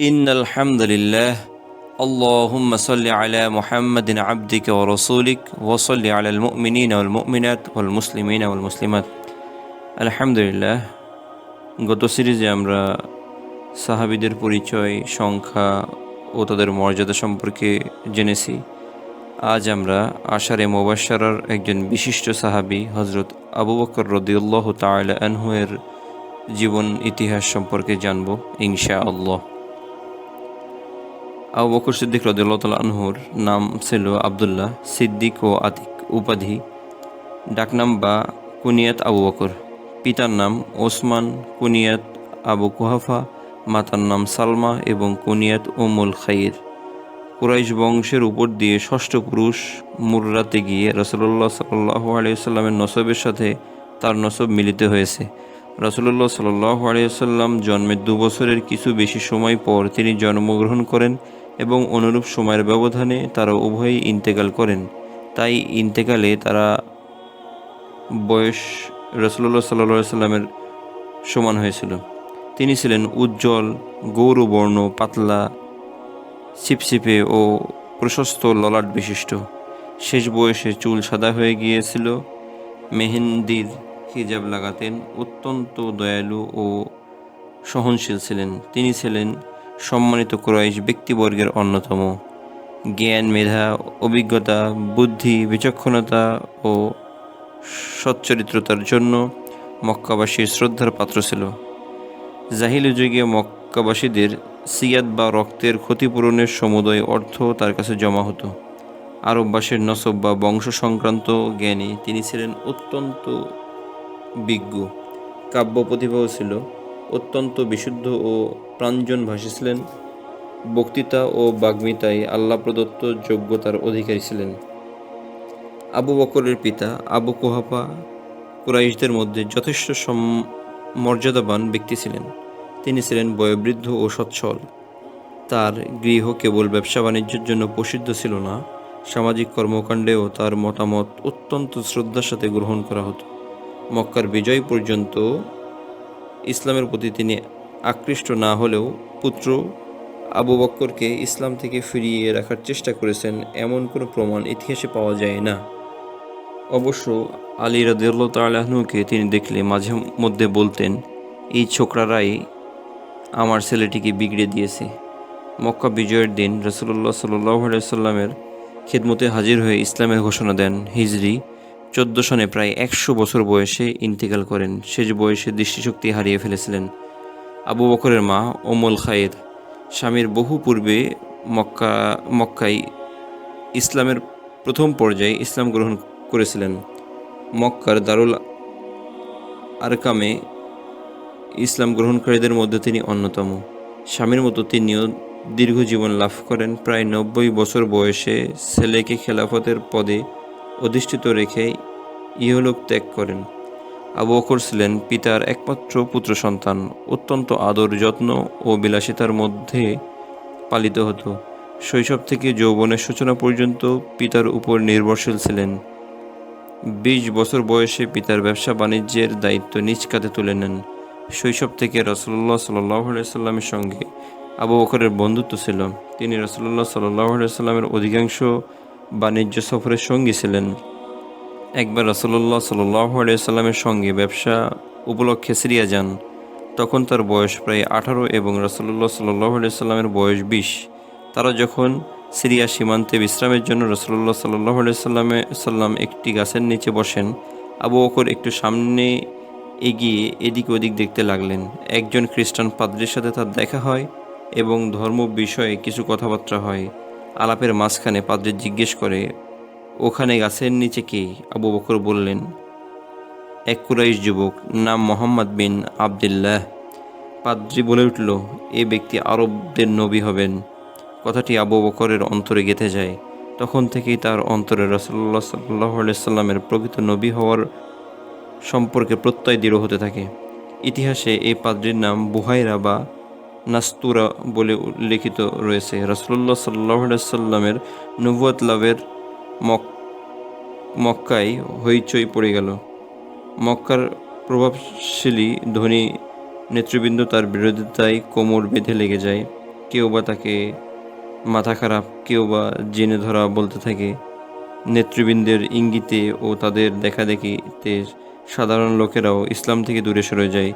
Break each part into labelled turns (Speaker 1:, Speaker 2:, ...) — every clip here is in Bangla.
Speaker 1: إن الحمد لله اللهم صل على محمد عبدك ورسولك وصل على المؤمنين والمؤمنات والمسلمين والمسلمات আলহামদুলিল্লাহ গত সিরিজে আমরা সাহাবিদের পরিচয় সংখ্যা ও তাদের মর্যাদা সম্পর্কে জেনেছি আজ আমরা আশারে মোবাশারার একজন বিশিষ্ট সাহাবি হজরত আবু বকর রদিউল্লাহ তাআলা আনহু এর জীবন ইতিহাস সম্পর্কে জানব ইনশা আল্লাহ আবু বকর সিদ্দিক রদিউল্লাহ তাল আনহুর নাম ছিল আবদুল্লাহ সিদ্দিক ও আতিক উপাধি। ডাকনাম বা কুনিয়াত আবু বকর। পিতার নাম ওসমান, কুনিয়াত আবু কুহাফা, মাতার নাম সালমা এবং কুনিয়াত ওমুল খাইর। কুরাইশ বংশের উপর দিয়ে ষষ্ঠ পুরুষ মুররাতে গিয়ে রসল্লাহ সাল্লাহ আলিয়াল্লামের নসবের সাথে তার নসব মিলিত হয়েছে। রসল্লাহ সাল্লাহ আলিয়াল্লাম জন্মের দু বছরের কিছু বেশি সময় পর তিনি জন্মগ্রহণ করেন। এবং অনুরূপ সময়ের ব্যবধানে তারা উভয়ই ইন্তেকাল করেন। তাই ইন্তেকালে তারা বয়স রসল্লাহ সাল্লাহ সাল্লামের সমান হয়েছিল। তিনি ছিলেন উজ্জ্বল, গৌরবর্ণ, পাতলা, ছিপছিপে ও প্রশস্ত ললাট বিশিষ্ট। শেষ বয়সে চুল সাদা হয়ে গিয়েছিল। মেহেন্দির হিজাব লাগাতেন। অত্যন্ত দয়ালু ও সহনশীল ছিলেন। তিনি ছিলেন সম্মানিত ক্রয়েশ ব্যক্তিবর্গের অন্যতম। জ্ঞান, মেধা, অভিজ্ঞতা, বুদ্ধি, বিচক্ষণতা ও সচ্চরিত্রতার জন্য মক্কাবাসীর শ্রদ্ধার পাত্র ছিল। জাহিল যুগে মক্কাবাসীদের সিয়াদ বা রক্তের ক্ষতিপূরণের সমুদয় অর্থ তার কাছে জমা হতো। আরববাসীর নসব বা বংশ সংক্রান্ত জ্ঞানী তিনি ছিলেন অত্যন্ত বিজ্ঞ কাব্য প্রতিভাও ছিল। অত্যন্ত বিশুদ্ধ ও প্রাঞ্জন ভাষী ছিলেন বক্তৃতা ও বাগ্মিতায় আল্লাহ প্রদত্ত যোগ্যতার অধিকারী ছিলেন। আবু বকরের পিতা আবু কোহাপা কুরাইশদের মধ্যে যথেষ্ট মর্যাদাবান ব্যক্তি ছিলেন। তিনি ছিলেন বয়োবৃদ্ধ ও সচ্ছল। তার গৃহ কেবল ব্যবসা বাণিজ্যের জন্য প্রসিদ্ধ ছিল না, সামাজিক কর্মকাণ্ডেও তার মতামত অত্যন্ত শ্রদ্ধার সাথে গ্রহণ করা হতো। মক্কার বিজয় পর্যন্ত ইসলামের প্রতি তিনি আকৃষ্ট না হলেও পুত্র আবু বক্করকে ইসলাম থেকে ফিরিয়ে রাখার চেষ্টা করেছেন, এমন কোনো প্রমাণ ইতিহাসে পাওয়া যায় না। অবশ্য আলী রাদিউল্লাহ তালাহনুকে তিনি দেখলে মাঝে মধ্যে বলতেন, এই ছোকরারাই আমার ছেলেটিকে বিগড়ে দিয়েছে। মক্কা বিজয়ের দিন রসুল্লাহ সাল্লামের খেদমতে হাজির হয়ে ইসলামের ঘোষণা দেন, হিজরি চোদ্দ সনে প্রায় একশো বছর বয়সে ইন্তেকাল করেন। শেষ বয়সে দৃষ্টিশক্তি হারিয়ে ফেলেছিলেন আবু বকরের মা ওমল খায়েদ। স্বামীর বহু পূর্বে মক্কা, মক্কায় ইসলামের প্রথম পর্যায়ে ইসলাম গ্রহণ করেছিলেন। মক্কার দারুল আরকামে ইসলাম গ্রহণকারীদের মধ্যে তিনি অন্যতম। স্বামীর মতো তিনিও দীর্ঘ জীবন লাভ করেন। প্রায় নব্বই বছর বয়সে ছেলেকে খেলাফতের পদে অধিষ্ঠিত রেখে ইহলোক ত্যাগ করেন। আবু বকর ছিলেন পিতার একমাত্র পুত্র সন্তান, অত্যন্ত আদর যত্ন ও বিলাসিতার মধ্যে পালিত হতো। শৈশব থেকে যৌবনের সূচনা পর্যন্ত পিতার উপর নির্ভরশীল ছিলেন। বিশ বছর বয়সে পিতার ব্যবসা বাণিজ্যের দায়িত্ব নিজ কাঁধে তুলে নেন। শৈশব থেকে রসল্লাহ সাল্লাহ সাল্লামের সঙ্গে আবু বকরের বন্ধুত্ব ছিল। তিনি রসল্লাহ সাল্লাহ সাল্লামের অধিকাংশ বাণিজ্য সফরের সঙ্গী ছিলেন। একবার রসল্লাহ সাল্লাহ সঙ্গে ব্যবসা উপলক্ষে সিরিয়া যান। তখন তার বয়স প্রায় আঠারো এবং রসল্লাহ সাল্লাহ সাল্লামের বয়স বিশ। তারা যখন সিরিয়া সীমান্তে বিশ্রামের জন্য রসল্লাহ সাল্লাহ সাল্লাম একটি গাছের নিচে বসেন, আবু অকর একটু সামনে এগিয়ে এদিক ওদিক দেখতে লাগলেন। একজন খ্রিস্টান পাদ্রির সাথে তার দেখা হয় এবং ধর্ম বিষয়ে কিছু কথাবার্তা হয়। আলাপের মাঝখানে পাদ্রি জিজ্ঞেস করে, ওখানে গাছের নিচে কে? আবু বকর বললেন, এক কুরাইশ যুবক নাম মোহাম্মদ বিন আবদুল্লাহ। পাদ্রি বলে উঠল, এ ব্যক্তি আরবদের নবী হবেন। কথাটি আবু বকরের অন্তরে গেঁথে যায়। তখন থেকেই তার অন্তরে রসল্লা সাল্লাহ সাল্লামের প্রকৃত নবী হওয়ার সম্পর্কে প্রত্যয় দৃঢ় হতে থাকে। ইতিহাসে এই পাদ্রির নাম বুহাইরা বা নাস্তুরা বলে উল্লেখিত রয়েছে। রসল্লা সাল্লাহ সাল্লামের নবুয়াত লাভের মক মক্কায় হইচই পড়ে গেল। মক্কার প্রভাবশালী ধনী নেতৃবৃন্দ তার বিরোধিতায় কোমর বেঁধে লেগে যায়। কেউ বা তাকে মাথা খারাপ, কেউ বা জেনে ধরা বলতে থাকে। নেতৃবৃন্দের ইঙ্গিতে ও তাদের দেখাদেখিতে সাধারণ লোকেরাও ইসলাম থেকে দূরে সরে যায়।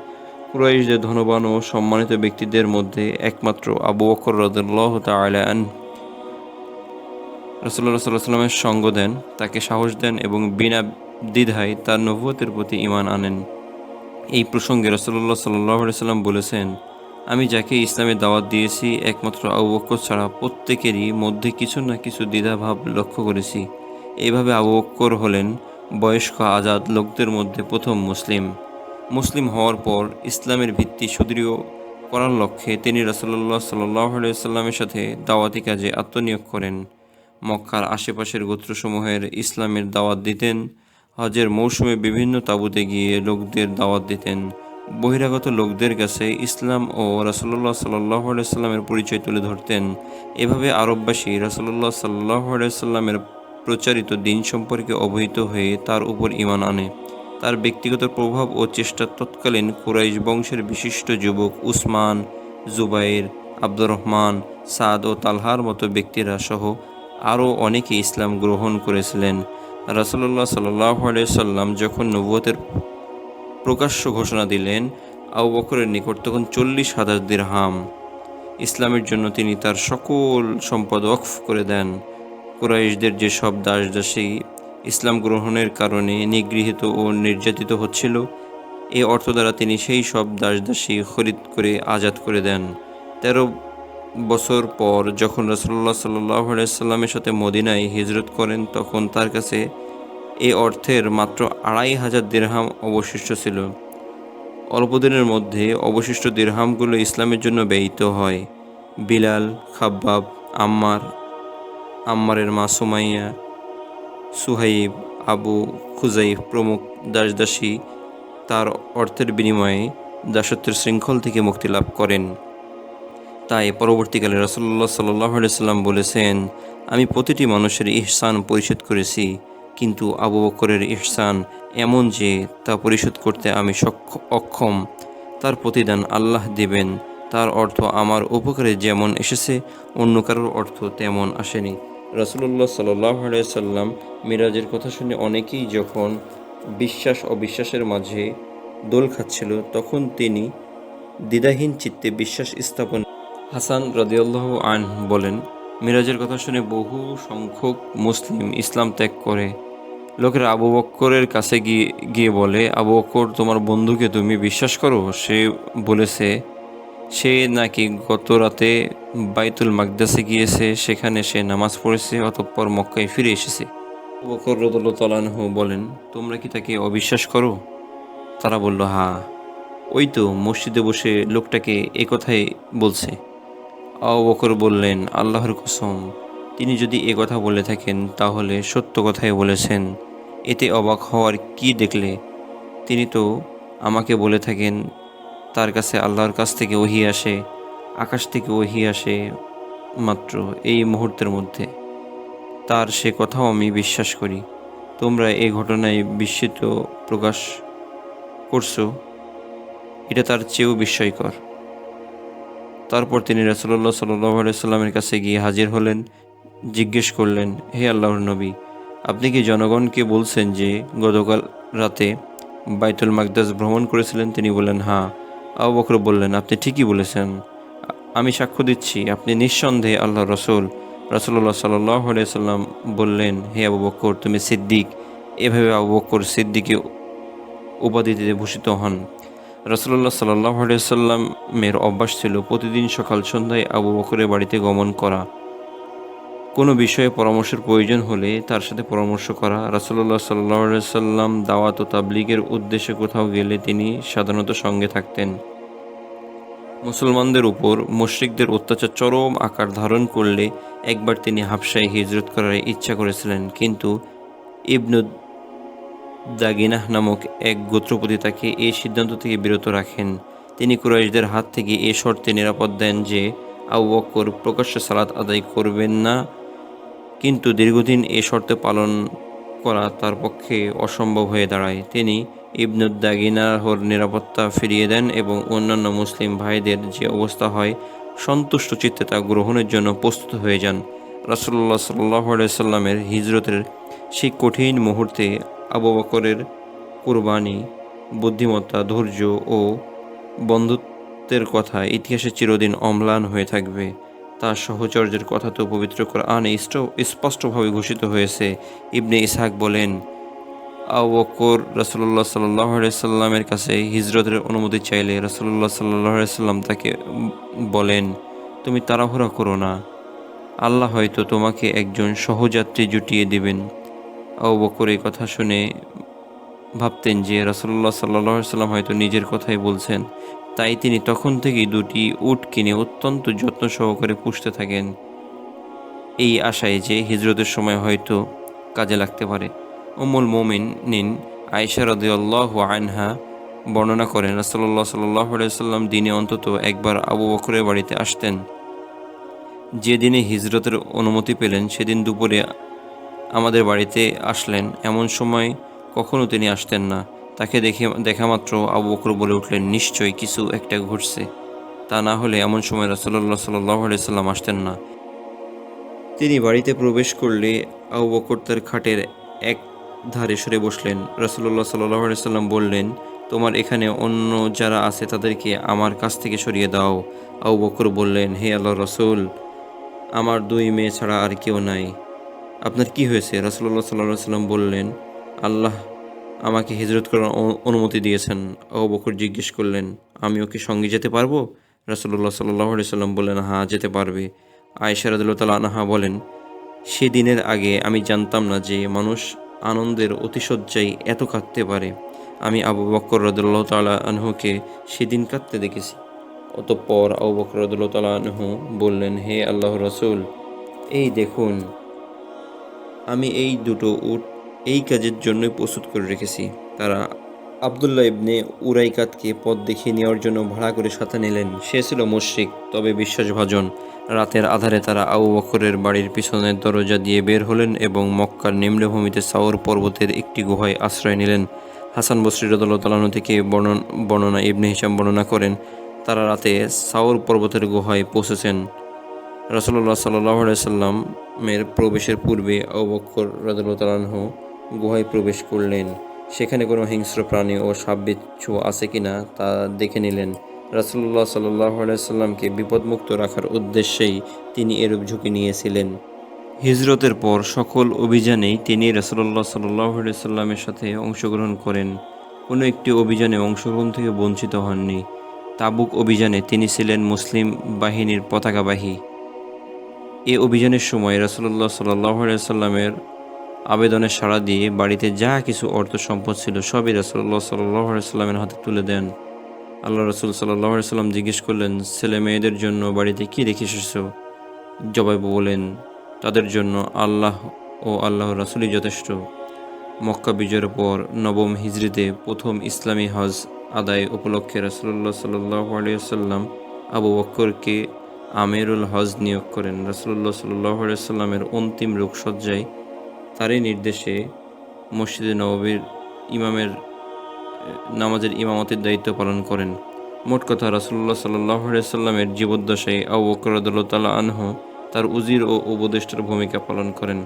Speaker 1: কুরাইশদের ধনবান ও সম্মানিত ব্যক্তিদের মধ্যে একমাত্র আবু বকর রদুল্লাহ তালা আন রসল্লা সাল্লামের সঙ্গ দেন, তাকে সাহস দেন এবং বিনা দ্বিধায় তার নবুয়তের প্রতি ইমান আনেন। এই প্রসঙ্গে রসল্লা সাল্লাহ সাল্লাম বলেছেন, আমি যাকে ইসলামের দাওয়াত দিয়েছি, একমাত্র আবু বক্কর ছাড়া প্রত্যেকেরই মধ্যে কিছু না কিছু দ্বিধাভাব লক্ষ্য করেছি। এইভাবে আবু বক্কর হলেন বয়স্ক আজাদ লোকদের মধ্যে প্রথম মুসলিম। মুসলিম হওয়ার পর ইসলামের ভিত্তি সুদৃঢ় করার লক্ষ্যে তিনি রসল্লাহ সাল্লাহ সাল্লামের সাথে দাওয়াতি কাজে আত্মনিয়োগ করেন। মক্কার আশেপাশের গোত্রসমূহের ইসলামের দাওয়াত দিতেন। হজের মৌসুমে বিভিন্ন তাঁবুতে গিয়ে লোকদের দাওয়াত দিতেন। বহিরাগত লোকদের কাছে ইসলাম ও রাসল্লাহ সাল্লাহ সাল্লামের পরিচয় তুলে ধরতেন। এভাবে আরববাসী রাসল্লাহ সাল্লাহ সাল্লামের প্রচারিত দিন সম্পর্কে অবহিত হয়ে তার উপর ইমান আনে। তার ব্যক্তিগত প্রভাব ও চেষ্টা তৎকালীন কুরাইশ বংশের বিশিষ্ট যুবক উসমান, জুবাইর, আব্দুর রহমান, সাদ ও তালহার মতো ব্যক্তিরা সহ আরও অনেকে ইসলাম গ্রহণ করেছিলেন। রাসল্লাহ সাল্লাহ সাল্লাম যখন নবুয়তের প্রকাশ্য ঘোষণা দিলেন, আবু বকরের নিকট তখন চল্লিশ হাজার দিরহাম। ইসলামের জন্য তিনি তার সকল সম্পদ ওয়াকফ করে দেন। কুরাইশদের যেসব দাস দাসী ইসলাম গ্রহণের কারণে নিগৃহীত ও নির্যাতিত হচ্ছিল। এই অর্থ দ্বারা তিনি সেই সব দাস দাসী খরিদ করে আজাদ করে দেন। তেরো বছর পর যখন রসল্লাহ সাল্লাহ সাল্লামের সাথে মদিনায় হিজরত করেন, তখন তার কাছে এ অর্থের মাত্র আড়াই হাজার দিরহাম অবশিষ্ট ছিল। অল্পদিনের মধ্যে অবশিষ্ট দিরহামগুলো ইসলামের জন্য ব্যয়িত হয়। বিলাল, খাব্বাব, আম্মার, আম্মারের মা সুমাইয়া সুহাইব, আবু খুজাইফ প্রমুখ দাসদাসী তার অর্থের বিনিময়ে দাসত্বের শৃঙ্খল থেকে মুক্তি লাভ করেন। তাই পরবর্তীকালে রসল্লা সাল্লাম বলেছেন, আমি প্রতিটি মানুষের ইহসান পরিশোধ করেছি, কিন্তু আবু বকরের ইহসান এমন যে তা পরিশোধ করতে আমি অক্ষম। তার প্রতিদান আল্লাহ দেবেন, তার অর্থ আমার উপকারে যেমন এসেছে, অন্য কারোর অর্থ তেমন আসেনি। রসুল্লাহ সাল্লাহ সাল্লাম মিরাজের কথা শুনে অনেকেই যখন বিশ্বাস অবিশ্বাসের মাঝে দোল খাচ্ছিল, তখন তিনি দ্বিধাহীন চিত্তে বিশ্বাস স্থাপন হাসান রদিউল্লাহ আন বলেন, মিরাজের কথা শুনে বহু সংখ্যক মুসলিম ইসলাম ত্যাগ করে। লোকেরা আবু বক্করের কাছে গিয়ে গিয়ে বলে, আবু বক্কর, তোমার বন্ধুকে তুমি বিশ্বাস করো? সে বলেছে, সে নাকি গত রাতে বাইতুল মাকদাসে গিয়েছে, সেখানে সে নামাজ পড়েছে, অতঃপর মক্কায় ফিরে এসেছে। বকর রদুল্লাহ বলেন, তোমরা কি তাকে অবিশ্বাস করো? তারা বলল হা ওই তো, মসজিদে বসে লোকটাকে এ কথাই বলছে। আবু বকর বললেন, আল্লাহর কসম, তিনি যদি এ কথা বলে থাকেন, তাহলে সত্য কথাই বলেছেন। এতে অবাক হওয়ার কি দেখলে? তিনি তো আমাকে বলে থাকেন, তার কাছে আল্লাহর কাছ থেকে ওহি আসে। আকাশ থেকে ওহি আসে মাত্র এই মুহূর্তের মধ্যে। তার সে কথাও আমি বিশ্বাস করি। তোমরা এই ঘটনায় বিস্মিত প্রকাশ করছ। এটা তার চেয়েও বিস্ময়কর। তারপর তিনি রাসুল্লাহ সাল্লামের কাছে গিয়ে হাজির হলেন, জিজ্ঞেস করলেন, হে আল্লাহর নবী, আপনি কি জনগণকে বলছেন যে গতকাল রাতে বাইতুল মাকদাস ভ্রমণ করেছিলেন? তিনি বললেন হ্যাঁ। আবু বকর বললেন, আপনি ঠিকই বলেছেন। আমি সাক্ষ্য দিচ্ছি, আপনি নিঃসন্দেহে আল্লাহ রসুল। রসুল্লাহ সাল্লাহ সাল্লাম বললেন, হে আবু বকর, তুমি সিদ্দিক। এভাবে আবু বকর সিদ্দিকে উপাধিতে ভূষিত হন। রসুল্লাহ সাল্লাহ সাল্লামের অভ্যাস ছিল প্রতিদিন সকাল সন্ধ্যায় আবু বকরের বাড়িতে গমন করা। কোনো বিষয়ে পরামর্শের প্রয়োজন হলে তার সাথে পরামর্শ করা। রাসুল্লাহ সাল্লাহ সাল্লাম দাওয়াত ও তাবলিগের উদ্দেশ্যে কোথাও গেলে তিনি সাধারণত সঙ্গে থাকতেন। মুসলমানদের উপর মুশরিকদের অত্যাচার চরম আকার ধারণ করলে একবার তিনি হাফসায় হিজরত করার ইচ্ছা করেছিলেন। কিন্তু ইবনু দাগিনাহ নামক এক গোত্রপতি তাকে এই সিদ্ধান্ত থেকে বিরত রাখেন। তিনি কুরাইশদের হাত থেকে এ শর্তে নিরাপদ দেন যে আবু বকর প্রকাশ্য সালাত আদায় করবেন না, কিন্তু দীর্ঘদিন এ শর্তে পালন করা তার পক্ষে অসম্ভব হয়ে দাঁড়ায়। তিনি ইবনুদ্দাগিনাহর নিরাপত্তা ফিরিয়ে দেন এবং অন্যান্য মুসলিম ভাইদের যে অবস্থা হয়, সন্তুষ্ট চিত্তে তা গ্রহণের জন্য প্রস্তুত হয়ে যান। রাসুল্লাহ সাল্লাহ সাল্লামের হিজরতের সেই কঠিন মুহূর্তে আবু বকরের কুরবানি, বুদ্ধিমত্তা, ধৈর্য ও বন্ধুত্বের কথা ইতিহাসে চিরদিন অম্লান হয়ে থাকবে। তার সহচর্যের কথা তো পবিত্র কোরআনে স্পষ্টভাবে ঘোষিত হয়েছে। ইবনে ইসহাক বলেন আবু বকর রাসুল্লাহ সাল্লাহ সাল্লামের কাছে হিজরতের অনুমতি চাইলে রাসুল্লাহ সাল্লাহ সাল্লাম তাকে বলেন, তুমি তাড়াহুড়া করো না। আল্লাহ হয়তো তোমাকে একজন সহযাত্রী জুটিয়ে দিবেন। আবু বকর এই কথা শুনে ভাবতেন যে রাসুল্লাহ সাল্লাহ সাল্লাম হয়তো নিজের কথাই বলছেন। তাই তিনি তখন থেকেই দুটি উট কিনে অত্যন্ত যত্ন সহকারে পুষতে থাকেন। এই আশায় যে হিজরতের সময় হয়তো কাজে লাগতে পারে। উমুল মোমিন নিন আয়সা রদিয়াল্লাহ আনহা বর্ণনা করেন রাসল্লাহ সাল্লাহ সাল্লাম দিনে অন্তত একবার আবু বকরের বাড়িতে আসতেন। যে দিনে হিজরতের অনুমতি পেলেন, সেদিন দুপুরে আমাদের বাড়িতে আসলেন। এমন সময় কখনো তিনি আসতেন না। তাকে দেখে, দেখা মাত্র আবু বকর বলে উঠলেন, নিশ্চয়ই কিছু একটা ঘটছে। তা না হলে এমন সময় রাসল্লাহ সাল্লাহ সাল্লাম আসতেন না। তিনি বাড়িতে প্রবেশ করলে আবু বকর তার খাটের এক ধারে সরে বসলেন। রাসুল্লাহ সাল্লাহ সাল্লাম বললেন, তোমার এখানে অন্য যারা আছে তাদেরকে আমার কাছ থেকে সরিয়ে দাও। আউ বকর বললেন, হে আল্লাহ রসুল, আমার দুই মেয়ে ছাড়া আর কেউ নাই। আপনার কি হয়েছে? রাসুল্লাহ সাল্লাহ সাল্লাম বললেন, আল্লাহ আমাকে হিজরত করার অনুমতি দিয়েছেন। আবু বকর জিজ্ঞেস করলেন আমি ওকে সঙ্গে যেতে পারব? রাসুল্লাহ সাল্লাহ সাল্লাম বললেন হ্যাঁ যেতে পারবে। আয়েশা রাদুল্লাহ তালা আনহা বলেন, সেদিনের আগে আমি জানতাম না যে মানুষ আনন্দের অতিশয্যায় এত কাঁদতে পারে। আমি আবু বকর রদুল্লাহ তালা আনহুকে সেদিন কাঁদতে দেখেছি। অতঃপর আবু বকর রদুল্লাহ তালা আনহু বললেন, হে আল্লাহ রসুল, এই দেখুন, আমি এই দুটো উট এই কাজের জন্যই প্রস্তুত করে রেখেছি। তারা আবদুল্লাহ ইবনে উরাইকাতকে পথ দেখিয়ে নেওয়ার জন্য ভাড়া করে সাথে নিলেন। সে ছিল মুশরিক, তবে বিশ্বাসভাজন। রাতের আধারে তারা আবু বকরের বাড়ির পিছনের দরজা দিয়ে বের হলেন এবং মক্কার নিম্নভূমিতে সাউর পর্বতের একটি গুহায় আশ্রয় নিলেন। হাসান বসরি রদুল্লাহ থেকে বর্ণন, বর্ণনা ইবনে হিসাম বর্ণনা করেন, তারা রাতে সাউর পর্বতের গুহায় পৌঁছেছেন। রাসুল্লাহ সাল্লাহ সাল্লামের প্রবেশের পূর্বে অবক্ষর রাজু গুহায় প্রবেশ করলেন। সেখানে কোনো হিংস্র প্রাণী ও সাববিচ্ছু আছে কিনা তা দেখে নিলেন। রাসুল্লাহ সাল্লাহ সাল্লামকে বিপদমুক্ত রাখার উদ্দেশ্যেই তিনি এরূপ ঝুঁকি নিয়েছিলেন। হিজরতের পর সকল অভিযানেই তিনি রাসুল্লাহ সাল্লাহ সাল্লামের সাথে অংশগ্রহণ করেন। কোনো একটি অভিযানে অংশগ্রহণ থেকে বঞ্চিত হননি। তাবুক অভিযানে তিনি ছিলেন মুসলিম বাহিনীর পতাকাবাহী। এ অভিযানের সময় রাসুল্লাহ সাল্লাহ সাল্লামের আবেদনে সাড়া দিয়ে বাড়িতে যা কিছু অর্থ সম্পদ ছিল সবই রাসুল্লাহ সাল্লাহ সাল্লামের হাতে তুলে দেন। আল্লাহ রসুল সাল্লাহ সাল্লাম জিজ্ঞেস করলেন, ছেলে মেয়েদের জন্য বাড়িতে কী রেখে এসেছ? জবাব বলেন তাদের জন্য আল্লাহ ও আল্লাহ রাসুলই যথেষ্ট। মক্কা বিজয়ের পর নবম হিজরিতে প্রথম ইসলামী হজ আদায় উপলক্ষে রাসুল্লাহ সাল্লাহ আলিয়াল্লাম আবু বক্করকে আমিরুল হজ নিয়োগ করেন। রাসুল্লাহ সাল্লাহ সাল্লামের অন্তিম রোগসজ্জায় তারই নির্দেশে মসজিদে নববীর ইমামের নামাজের ইমামতের দায়িত্ব পালন করেন। মোট কথা রাসুল্লাহ সাল্লাহ সাল্লামের জীবদ্দশায় আবু বকরদুল্লাহ আনহ তার উজির ও উপদেষ্টার ভূমিকা পালন করেন।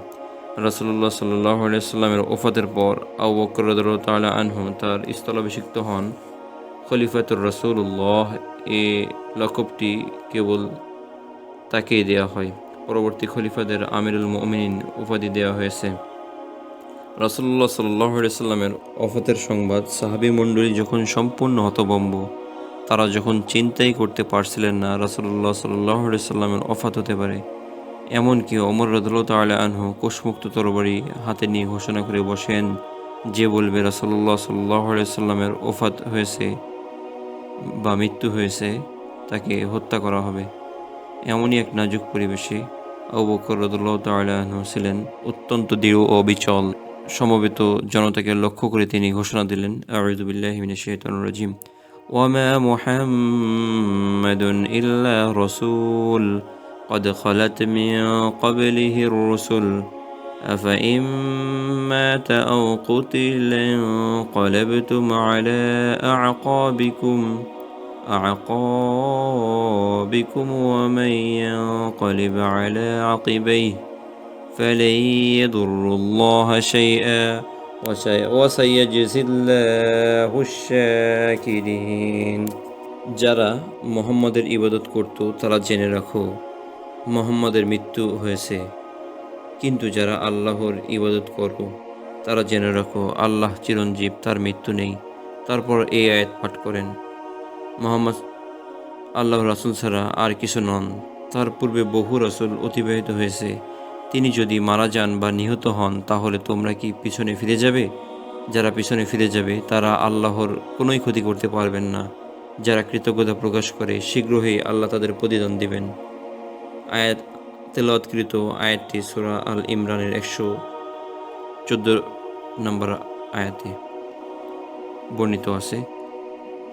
Speaker 1: রাসুল্লাহ সাল্লাহ সাল্লামের ওফাতের পর আবু বকরদুল্লাহ আনহু তার স্থলাভিষিক্ত হন খলিফাতুর রসুল্লাহ এ লকবটি কেবল তাকেই দেয়া হয়। পরবর্তী খলিফাদের আমিরুল মুমিনিন উপাধি দেওয়া হয়েছে। রাসুল্লাহ সাল্লাহ সাল্লামের অফাতের সংবাদ সাহাবি মণ্ডলী যখন সম্পূর্ণ হতবম্ব তারা যখন চিন্তাই করতে পারছিলেন না রাসুল্লাহ সাল্লাহ সাল্লামের অফাত হতে পারে। এমনকি অমর রদুল্লাহ তাল আনহু কোষমুক্ত তরবারি হাতে নিয়ে ঘোষণা করে বসেন, যে বলবে রাসুল্লাহ সাল্লাহ সাল্লামের ওফাত হয়েছে বা মৃত্যু হয়েছে, তাকে হত্যা করা হবে। এমনই এক নাজুক পরিবেশে আবু বকর রদুল্লাহ তাল্লাহ্ন ছিলেন অত্যন্ত দৃঢ় ও অবিচল। সমবেত জনতাকে লক্ষ্য করে তিনি ঘোষণা দিলেন আউযুবিল্লাহি মিনাশ শাইতানির রাজিম ওয়ামা মুহাম্মাদুন ইল্লা রাসূল قد خلت من قبله الرسل أفإن مات أو قتل انقلبتم على أعقابكم أعقابكم ومن ينقلب على عقبيه فلن يضر الله شيئا وسي- وسيجزي الله الشاكرين যারা মোহাম্মদের ইবাদত করত তারা জেনে রাখো মোহাম্মদের মৃত্যু হয়েছে কিন্তু যারা আল্লাহর ইবাদত করো তারা জেনে রাখো আল্লাহ চিরঞ্জীব তার মৃত্যু নেই তারপর এই আয়াত পাঠ করেন মোহাম্মদ আল্লাহ রাসুল ছাড়া আর কিছু নন তার পূর্বে বহু রাসুল অতিবাহিত হয়েছে তিনি যদি মারা যান বা নিহত হন, তাহলে তোমরা কি পিছনে ফিরে যাবে? যারা পিছনে ফিরে যাবে, তারা আল্লাহর কোনোই ক্ষতি করতে পারবেন না। যারা কৃতজ্ঞতা প্রকাশ করে, শীঘ্রই আল্লাহ তাদের প্রতিদান দিবেন। আয়াত তেলাওয়াতকৃত আয়াতটি সুরা আল ইমরানের একশো চোদ্দ নম্বর আয়াতে বর্ণিত আছে।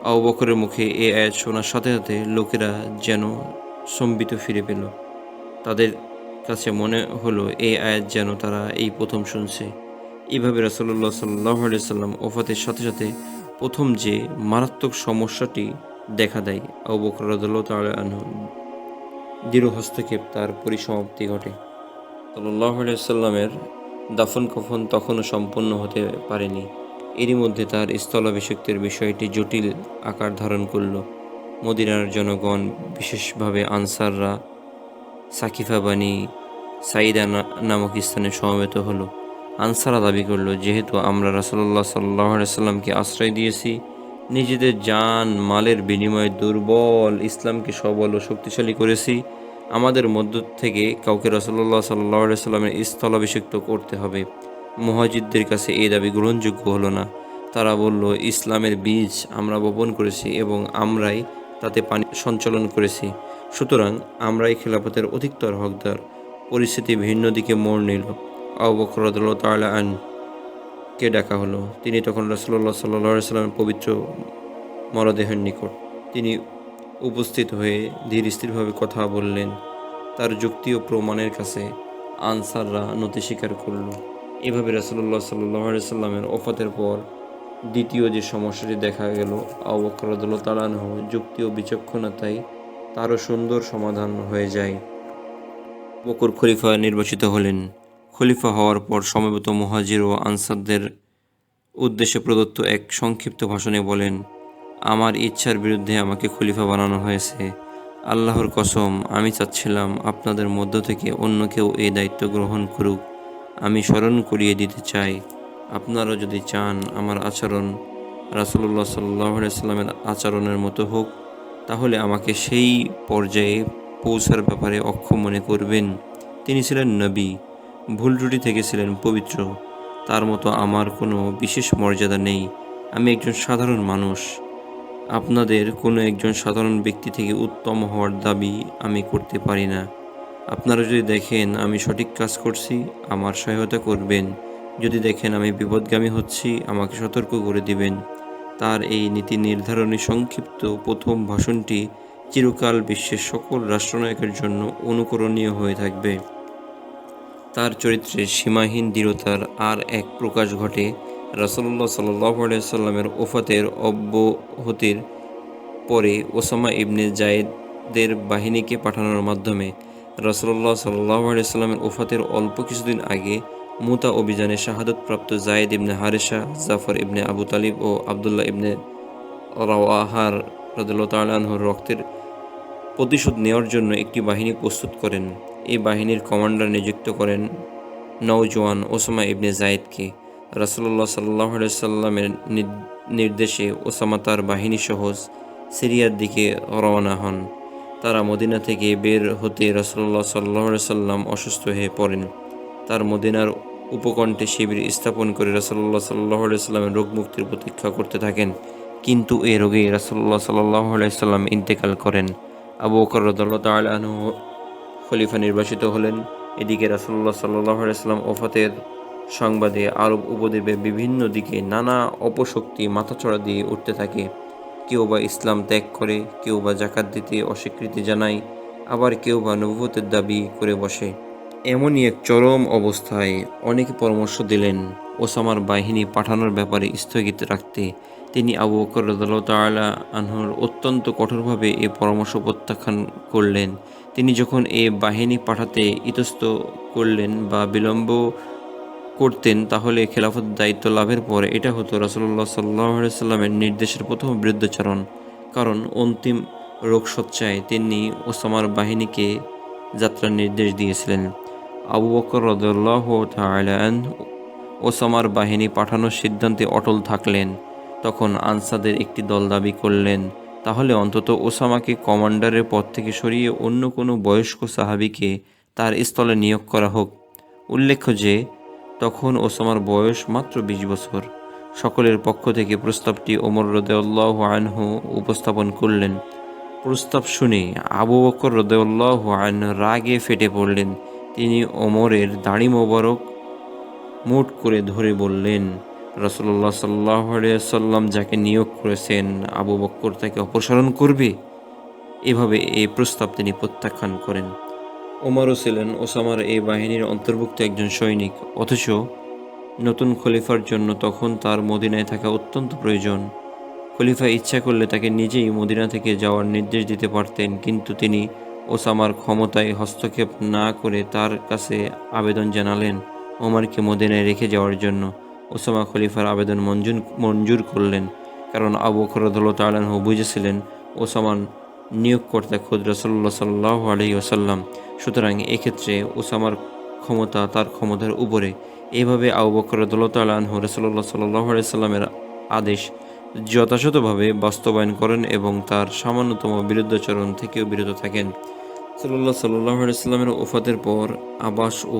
Speaker 1: আবু বকরের মুখে এ আয়াত শোনার সাথে সাথে লোকেরা যেন সম্বিত ফিরে পেল। তাদের কাছে মনে হলো, এই আয়াত যেন তারা এই প্রথম শুনছে। এইভাবে রাসল্লাহ সাল্লাহ সাল্লাম ওফাতের সাথে সাথে প্রথম যে মারাত্মক সমস্যাটি দেখা দেয়, আবু বকর রাদিয়াল্লাহু তাআলা আনহু, দৃঢ় হস্তক্ষেপ তার পরিসমাপ্তি ঘটে। সাল্লাহ সাল্লামের দাফন কফন তখনও সম্পন্ন হতে পারেনি। এরই মধ্যে তার স্থলাভিষিক্তের বিষয়টি জটিল আকার ধারণ করল। মদিনার জনগণ, বিশেষভাবে আনসাররা সাকিফা বানি সাইদা নামক স্থানে সমবেত হলো। আনসারা দাবি করল, যেহেতু আমরা রাসল্লাহ সাল্লাহ সাল্লামকে আশ্রয় দিয়েছি, নিজেদের জান, মালের বিনিময়ে দুর্বল ইসলামকে সবল ও শক্তিশালী করেছি, আমাদের মধ্য থেকে কাউকে রসল্লাহ সাল্লাহ সাল্লামের স্থলাভিষিক্ত করতে হবে। মহাজিদদের কাছে এই দাবি গ্রহণযোগ্য হলো না। তারা বলল, ইসলামের বীজ আমরা বপন করেছি এবং আমরাই তাতে পানি সঞ্চালন করেছি। সুতরাং আমরা এই খেলাফতের অধিকতর হকদার, পরিস্থিতি ভিন্ন দিকে মোড় নিল। আবকরদুল্লাহ তাআলা আন কে ডাকা হলো। তিনি তখন রসল্লাহ সাল্লাহ সাল্লামের পবিত্র মরদেহের নিকট তিনি উপস্থিত হয়ে ধীর স্থিরভাবে কথা বললেন। তার যুক্তি ও প্রমাণের কাছে আনসাররা নতি স্বীকার করল। এভাবে রাসুল্লাহ সাল্লাহ সাল্লামের ওফাতের পর দ্বিতীয় যে সমস্যাটি দেখা গেল আবকরদুল্লাহ তালানহ যুক্তি ও বিচক্ষণতায় তারও সুন্দর সমাধান হয়ে যায়। বকর খলিফা নির্বাচিত হলেন। খলিফা হওয়ার পর সমবেত মুহাজির ও আনসারদের উদ্দেশ্যে প্রদত্ত এক সংক্ষিপ্ত ভাষণে বলেন, আমার ইচ্ছার বিরুদ্ধে আমাকে খলিফা বানানো হয়েছে। আল্লাহর কসম, আমি চাচ্ছিলাম আপনাদের মধ্য থেকে অন্য কেউ এই দায়িত্ব গ্রহণ করুক। আমি স্মরণ করিয়ে দিতে চাই। আপনারা যদি চান আমার আচরণ রাসুল্লাহ সাল্লাহ সাল্লামের আচরণের মতো হোক তাহলে আমাকে সেই পর্যায়ে পৌঁছার ব্যাপারে অক্ষম মনে করবেন। তিনি ছিলেন নবী, ভুল ত্রুটি থেকে ছিলেন পবিত্র। তার মতো আমার কোনো বিশেষ মর্যাদা নেই। আমি একজন সাধারণ মানুষ। আপনাদের কোনো একজন সাধারণ ব্যক্তি থেকে উত্তম হওয়ার দাবি আমি করতে পারি না। আপনারা যদি দেখেন আমি সঠিক কাজ করছি, আমার সহায়তা করবেন। যদি দেখেন আমি বিপদগামী হচ্ছি, আমাকে সতর্ক করে দিবেন। তার এই নীতি নির্ধারণী সংক্ষিপ্ত প্রথম ভাষণটি চিরকাল বিশ্বের সকল রাষ্ট্রনায়কের জন্য অনুকরণীয় হয়ে থাকবে। তার চরিত্রে সীমাহীন দৃঢ়তার আর এক প্রকাশ ঘটে রাসলুল্লাহ সাল্লামের ওফাতের অব্যহতির পরে ওসামা ইবনে জায়েদের বাহিনীকে পাঠানোর মাধ্যমে রাসলুল্লাহ সাল্লামের ওফাতের অল্প কিছুদিন আগে মুতা অভিযানে শাহাদতপ্রাপ্ত জায়েদ ইবনে হারেসা, জাফর ইবনে আবু তালিব ও আবদুল্লাহ ইবনে রাওয়াহার রদুল্লাহ তালাহুর রক্তের প্রতিশোধ নেওয়ার জন্য একটি বাহিনী প্রস্তুত করেন। এই বাহিনীর কমান্ডার নিযুক্ত করেন নওজোয়ান ওসামা ইবনে জায়েদকে। রাসুল্লাহ সাল্লাহ সাল্লামের নির্দেশে ওসামা তার বাহিনী সহ সিরিয়ার দিকে রওনা হন। তারা মদিনা থেকে বের হতে রাসুল্লাহ সাল্লাহ সাল্লাম অসুস্থ হয়ে পড়েন। তার মদিনার উপকণ্ঠে শিবির স্থাপন করে রাসুল্লাহ সাল্লাহ সাল্লামের রোগ মুক্তির প্রতীক্ষা করতে থাকেন। কিন্তু এ রোগে রাসুল্লাহ সাল্লাহ সাল্লাম ইন্তেকাল করেন। আবু বকর রদুল্লাহ তালু খলিফা নির্বাচিত হলেন। এদিকে রাসুল্লাহ সাল্লাহ সাল্লাম ওফাতের সংবাদে আরব উপদ্বীপে বিভিন্ন দিকে নানা অপশক্তি মাথাচড়া দিয়ে উঠতে থাকে। কেউ বা ইসলাম ত্যাগ করে, কেউ বা জাকাত দিতে অস্বীকৃতি জানায়, আবার কেউ বা নবুতের দাবি করে বসে। এমনই এক চরম অবস্থায় অনেকে পরামর্শ দিলেন ওসামার বাহিনী পাঠানোর ব্যাপারে স্থগিত রাখতে। তিনি আবু বকর তাআলা আনহুর অত্যন্ত কঠোরভাবে এ পরামর্শ প্রত্যাখ্যান করলেন। তিনি যখন এ বাহিনী পাঠাতে ইতস্ত করলেন বা বিলম্ব করতেন, তাহলে খেলাফত দায়িত্ব লাভের পর এটা হতো রাসুল্লাহ সাল্লাহ সাল্লামের নির্দেশের প্রথম বিরুদ্ধাচরণ। কারণ অন্তিম রোগসজ্জায় তিনি ওসামার বাহিনীকে যাত্রার নির্দেশ দিয়েছিলেন। আবু বকর রদুল্লাহ তালান ওসামার বাহিনী পাঠানোর সিদ্ধান্তে অটল থাকলেন। তখন আনসাদের একটি দল দাবি করলেন, তাহলে অন্তত ওসামাকে কমান্ডারের পদ থেকে সরিয়ে অন্য কোনো বয়স্ক সাহাবিকে তার স্থলে নিয়োগ করা হোক। উল্লেখ্য যে, তখন ওসামার বয়স মাত্র বিশ বছর। সকলের পক্ষ থেকে প্রস্তাবটি ওমর রদেউল্লাহ আনহু উপস্থাপন করলেন। প্রস্তাব শুনে আবু বকর রদেউল্লাহ আন রাগে ফেটে পড়লেন। তিনি ওমরের দাড়ি মোবারক মুট করে ধরে বললেন রসল্লাহ সাল্লাহ যাকে নিয়োগ করেছেন আবু বক্কর তাকে অপসারণ করবে? এভাবে এই প্রস্তাব তিনি প্রত্যাখ্যান করেন। ওমারও ছিলেন ওসামার এই বাহিনীর অন্তর্ভুক্ত একজন সৈনিক, অথচ নতুন খলিফার জন্য তখন তার মদিনায় থাকা অত্যন্ত প্রয়োজন। খলিফা ইচ্ছা করলে তাকে নিজেই মদিনা থেকে যাওয়ার নির্দেশ দিতে পারতেন, কিন্তু তিনি ওসামার ক্ষমতায় হস্তক্ষেপ না করে তার কাছে আবেদন জানালেন ওমারকে মদিনায় রেখে যাওয়ার জন্য। ওসামা খলিফার আবেদন মঞ্জুর মঞ্জুর করলেন, কারণ আবু খরদুল্লাহ তালাহু বুঝেছিলেন ওসামান নিয়োগকর্তা খুদ রসল্লা সাল্লাহ আলহি ওসাল্লাম সুতরাং এক্ষেত্রে ওসামার ক্ষমতা তার ক্ষমতার উপরে। এইভাবে আবু বকর রদুল্লাহ রসল্লা সাল্লাহ সাল্লামের আদেশ যথাযথভাবে বাস্তবায়ন করেন এবং তার সামান্যতম বিরুদ্ধাচরণ থেকেও বিরত থাকেন। সাল্লাহ সাল্লাহ ওফাতের পর আবাস ও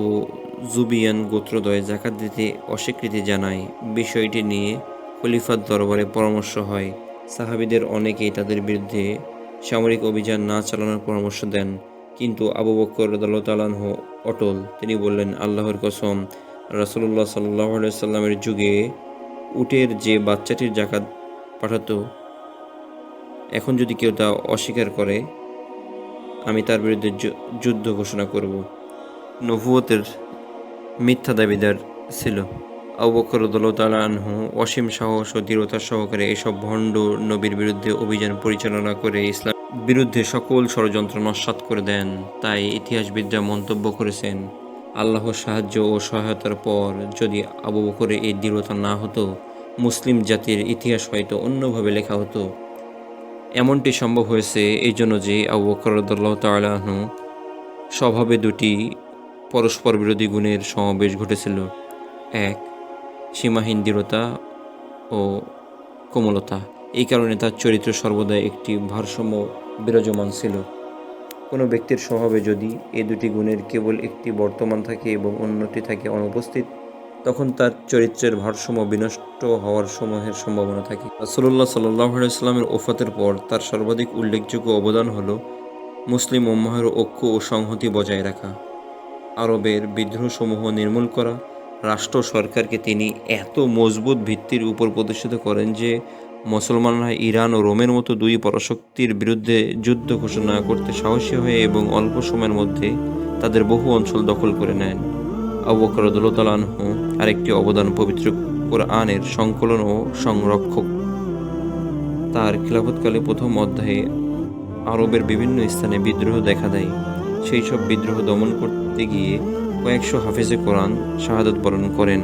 Speaker 1: জুবিয়ান গোত্রদয় জাকাত দিতে অস্বীকৃতি জানায়। বিষয়টি নিয়ে খলিফার দরবারে পরামর্শ হয়। সাহাবিদের অনেকেই তাদের বিরুদ্ধে সামরিক অভিযান না চালানোর পরামর্শ দেন। কিন্তু আবু বক্কর রদাল্লাহ অটল। তিনি বললেন, আল্লাহর কসম রাসুল্লাহ সাল্লাহ সাল্লামের যুগে উটের যে বাচ্চাটির জাকাত পাঠাতো, এখন যদি কেউ তা অস্বীকার করে আমি তার বিরুদ্ধে যুদ্ধ ঘোষণা করব। নবুয়তের মিথ্যা দাবিদার ছিল। আবুবকর আনহু অসীম সাহস ও দৃঢ়তার সহকারে এসব ভণ্ড নবীর বিরুদ্ধে অভিযান পরিচালনা করে ইসলাম বিরুদ্ধে সকল ষড়যন্ত্র নস্বাত করে দেন। তাই ইতিহাসবিদরা মন্তব্য করেছেন, আল্লাহর সাহায্য ও সহায়তার পর যদি আবু বকরে এই দৃঢ়তা না হতো, মুসলিম জাতির ইতিহাস হয়তো অন্যভাবে লেখা হতো। এমনটি সম্ভব হয়েছে এই জন্য যে আবু বকরদুল্লাহ তালাহনু স্বভাবে দুটি পরস্পর বিরোধী গুণের সমাবেশ ঘটেছিল। এক সীমাহীন দৃঢ়তা ও কোমলতা। এই কারণে তার চরিত্র সর্বদা একটি ভারসাম্য বিরাজমান ছিল। কোনো ব্যক্তির স্বভাবে যদি এ দুটি গুণের কেবল একটি বর্তমান থাকে এবং অন্যটি থাকে অনুপস্থিত তখন তার চরিত্রের ভারসাম্য বিনষ্ট হওয়ার সমূহের সম্ভাবনা থাকে। রাসুল্লাহ সাল্লাহ ইসলামের ওফাতের পর তার সর্বাধিক উল্লেখযোগ্য অবদান হল মুসলিম উম্মাহের ঐক্য ও সংহতি বজায় রাখা, আরবের বিদ্রোহসমূহ নির্মূল করা, রাষ্ট্র সরকারকে তিনি এত মজবুত ভিত্তির উপর প্রতিষ্ঠিত করেন যে মুসলমানরা ইরান ও রোমের মতো দুই পরাশক্তির বিরুদ্ধে যুদ্ধ ঘোষণা করতে সাহসী হয়ে এবং অল্প সময়ের মধ্যে তাদের বহু অঞ্চল দখল করে নেন। আবু বকরদুল্লাহু আরেকটি অবদান পবিত্র কোরআনের সংকলন ও সংরক্ষক। তার খিলাফতকালে প্রথম অধ্যায়ে আরবের বিভিন্ন স্থানে বিদ্রোহ দেখা দেয়। সেই সব বিদ্রোহ দমন করতে গিয়ে কয়েকশো হাফেজে কোরআন শাহাদত বরণ করেন।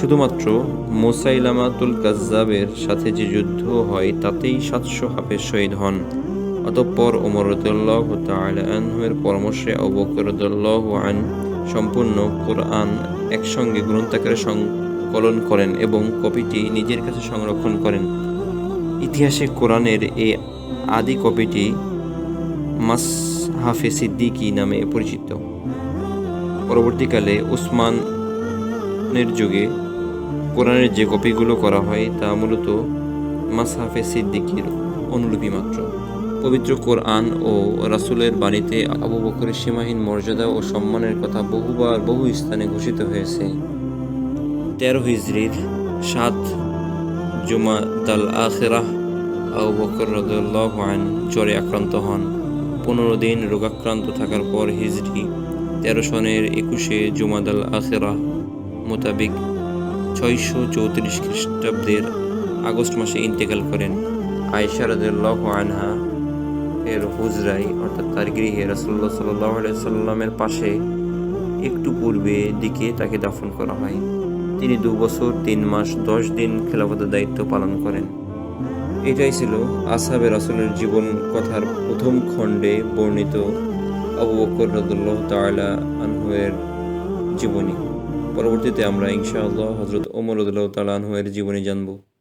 Speaker 1: শুধুমাত্র মোসাইলামাতুল কাজ্জাবের সাথে যে যুদ্ধ হয়, তাতেই সাতশো হাফেজ শহীদ হন। অতঃপর ওমর রদুল্লাহ তালের পরামর্শে অবকরদুল্লাহ আন সম্পূর্ণ কোরআন একসঙ্গে গ্রন্থাকারে সংকলন করেন এবং কপিটি নিজের কাছে সংরক্ষণ করেন। ইতিহাসে কোরআনের এই আদি কপিটি মাস হাফে সিদ্দিকি নামে পরিচিত। পরবর্তীকালে উসমানের যুগে কোরআনের যে কপিগুলো করা হয় তা মূলত মাসহাফে সিদ্দিকির অনুলিপি মাত্র। পবিত্র কোরআন ও রাসুলের বাণীতে আবু বকরের সীমাহীন মর্যাদা ও সম্মানের কথা বহুবার বহু স্থানে ঘোষিত হয়েছে। তেরো হিজড়ির সাত জুমা দাল আখেরাহ আবু বকর রদুল্লাহ আন জ্বরে আক্রান্ত হন। পনেরো দিন রোগাক্রান্ত থাকার পর হিজড়ি তেরো সনের একুশে জুমাদাল আখেরা মোতাবেক ছয়শো চৌত্রিশ খ্রিস্টাব্দের আগস্ট মাসে ইন্তেকাল করেন। আয়সা রাদিয়াল্লাহু আনহা এর হুজরাই, অর্থাৎ তার গৃহে রাসুল্লাহ সাল্লাহ সাল্লামের পাশে একটু পূর্বে দিকে তাকে দাফন করা হয়। তিনি দু বছর, তিন মাস, দশ দিন খেলাফতের দায়িত্ব পালন করেন। এটাই ছিল আসহাবে রাসুলের জীবন কথার প্রথম খণ্ডে বর্ণিত আবু বকর রদুল্লাহ তাআলা আনহুয়ের জীবনী। পরবর্তীতে আমরা ইনশাআল্লাহ হজরত ওমর রদুল্লাহ তাআলা আনহুয়ের জীবনী জানব।